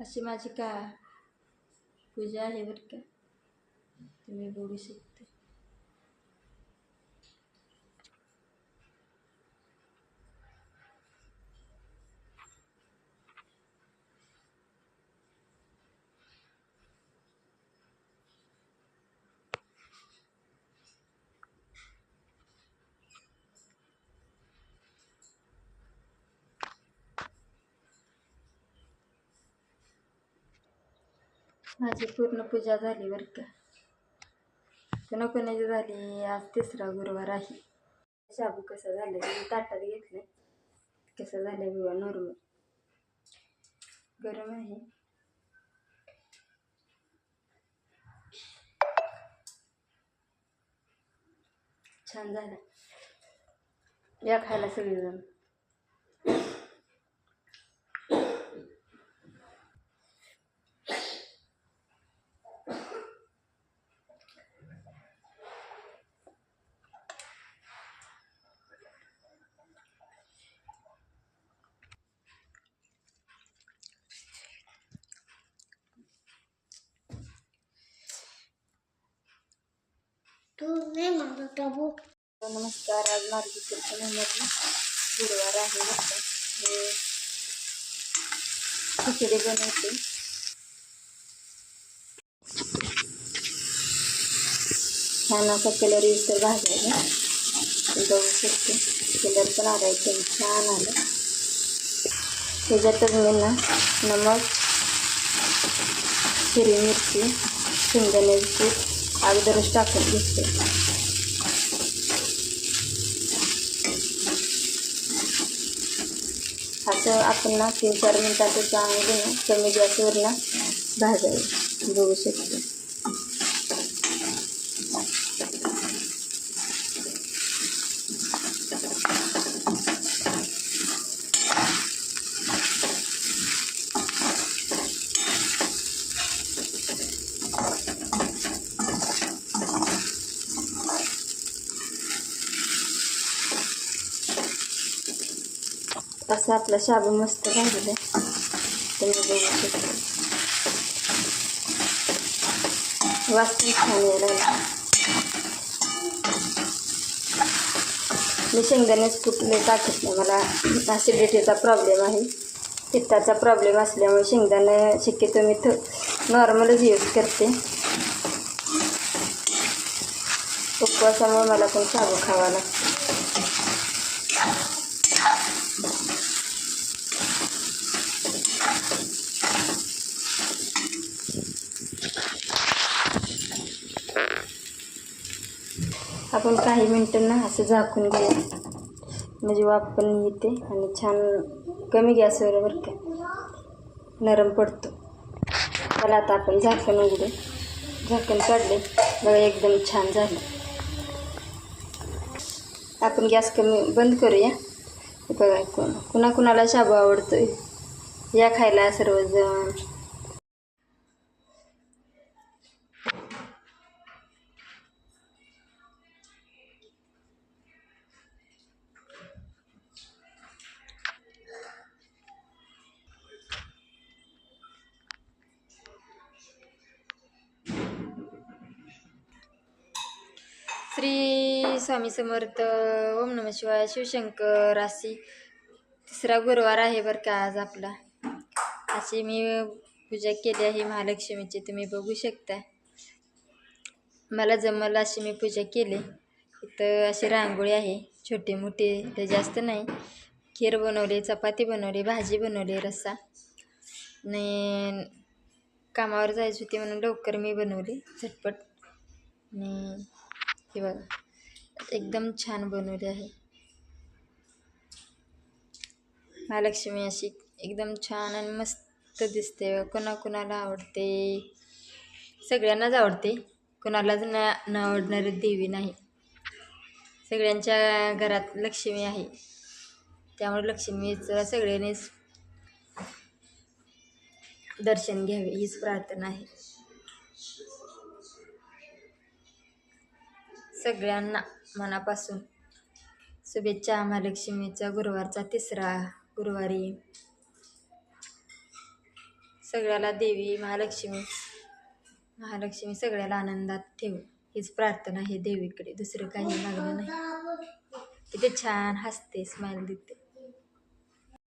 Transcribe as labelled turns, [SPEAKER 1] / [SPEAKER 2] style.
[SPEAKER 1] अशी माझी का पूजा आहे बरं का? तुम्ही बघू शकता. माझी पूर्ण पूजा झाली बरं का. कोणाकोणाची झाली आज तिसरा गुरुवार आहे. शाबू कसं झालं? ताटात घेतलं कसं झालं बिवा? नॉर्मल. गरम आहे. छान झालं. या खायला सगळेजण.
[SPEAKER 2] माझा नाही
[SPEAKER 1] नमस्कार आज मार्गशीर्ष महिन्यातला गुरुवार आहे बरं खिचडी बनवते. छान असा कलर येईल तर भाजायला बघू शकते. कलर पण आला एकदम छान आलं त्याच्यातच मी ना नमक हिरवी मिरची शेंगदाण्याची अगोदरच टाकून घेते. असं आपण ना तीन चार मिनिटाचं चांगलं ना. कमी गॅसवर ना भाजायला बघू शकतो. असं आपला शाबू मस्त भाजलं तुम्ही बघू शकता वास छान यायला मी शेंगदाणेच कुठले टाकत नाही. मला ॲसिडिटीचा प्रॉब्लेम आहे. पित्ताचा प्रॉब्लेम असल्यामुळे शेंगदाणे शक्यतो मी थ नॉर्मलच यूज करते. उपवासामुळे मला पण शाबू खावा लागतो. आपण काही मिनटांना असं झाकून घेऊ. म्हणजे वाफ पण येते आणि छान कमी गॅसवर बरं का. नरम पडतो. त्याला आता आपण झाकण उघडू. झाकण काढले. बघा एकदम छान झालं. आपण गॅस कमी बंद करूया. बघा कोण कुणा कुणाला शाबू आवडतो या खायला सर्वजण. श्री स्वामी समर्थ ओम नम शिवाय शिवशंकर अशी तिसरा गुरुवार आहे बरं का आज आपला. अशी मी पूजा केली आहे महालक्ष्मीची तुम्ही बघू शकता. मला जमल अशी मी पूजा केली. इथं अशी रांगोळी आहे छोटी मोठी ते जास्त नाही. खीर बनवली चपाती बनवली भाजी बनवली रस्सा. आणि कामावर जायची होती म्हणून लवकर मी बनवली झटपट. आणि हे बघा. एकदम छान बनवली आहे. महालक्ष्मी अशी एकदम छान आणि मस्त दिसते. कोणाकोणाला आवडते? सगळ्यांनाच आवडते. कोणालाच न न आवडणारी देवी नाही. सगळ्यांच्या घरात लक्ष्मी आहे. त्यामुळे लक्ष्मीचं सगळ्यांनीच दर्शन घ्यावे हीच प्रार्थना आहे. सगळ्यांना मनापासून शुभेच्छा. महालक्ष्मीचा गुरुवारचा तिसरा गुरुवारी. सगळ्याला देवी महालक्ष्मी महालक्ष्मी सगळ्याला आनंदात ठेव. हीच प्रार्थना आहे देवीकडे. दुसरं काही मागणं नाही. किती छान हसते स्माईल देते.